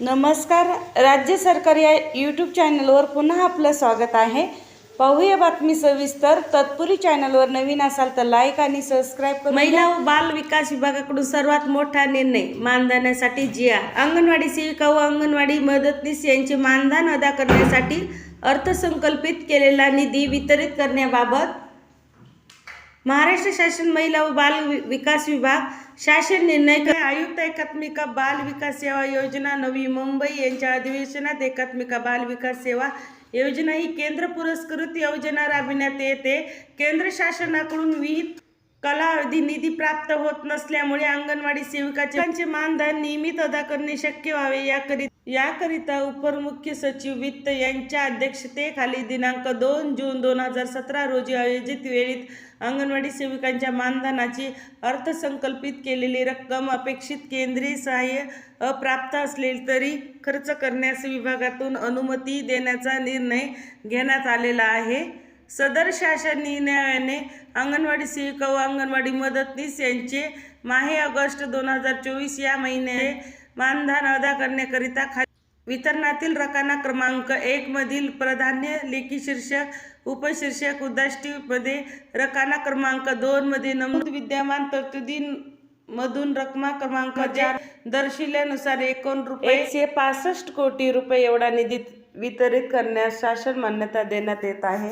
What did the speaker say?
नमस्कार राज्य सरकार या यूट्यूब चॅनलवर पुन्हा आपलं स्वागत आहे. पाहूया बातमी सविस्तर. तत्पुरी चॅनलवर नवीन असाल तर लाईक आणि सबस्क्राईब महिला व बाल विकास विभागाकडून सर्वात मोठा निर्णय मानधनासाठी जिया. अंगणवाडी सेविका व अंगणवाडी मदतनीस यांचे मानधन अदा करण्यासाठी अर्थसंकल्पित केलेला निधी वितरित करण्याबाबत महाराष्ट्र शासन महिला व बाल वि- विकास विभाग शासन निर्णय आयुक्त एकात्मिका बाल विकास सेवा योजना नवी मुंबई यांच्या अधिवेशनात एकात्मिका बाल विकास सेवा योजना ही केंद्र पुरस्कृत योजना राबविण्यात येते. केंद्र शासनाकडून विहित कालावधी निधी प्राप्त होत नसल्यामुळे अंगणवाडी सेविकाचे मानधन नियमित अदा करणे शक्य व्हावे. याकरिता याकरिता उपमुख्य सचिव वित्त यांच्या अध्यक्षतेखाली दिनांक दोन जून दोन हजार सतरा रोजी आयोजित वेळीत अंगणवाडी सेविकांच्या मानधनाची अर्थसंकल्पित केलेली रक्कम अपेक्षित केंद्रीय सहाय्य अप्राप्त असले तरी खर्च करण्यास विभागातून अनुमती देण्याचा निर्णय घेण्यात आलेला आहे. सदर शासन निर्णयाने अंगणवाडी सेविका व अंगणवाडी मदतनीस यांचे माहे ऑगस्ट दोन हजार चोवीस या महिन्याचे मानधन अदा करण्याकरिता खा वितरणातील रकाना क्रमांक एक मधील प्राधान्य लेखी शीर्षक उपशीर्षक उद्दिष्टीमध्ये रकाना क्रमांक दोन मध्ये नमूद विद्यमान तरतुदी मधून रकमा क्रमांक चार दर्शविल्यानुसार एकूण रुपये एकशे पासष्ट कोटी रुपये एवढा निधी वितरित करण्यास शासन मान्यता देण्यात येत आहे.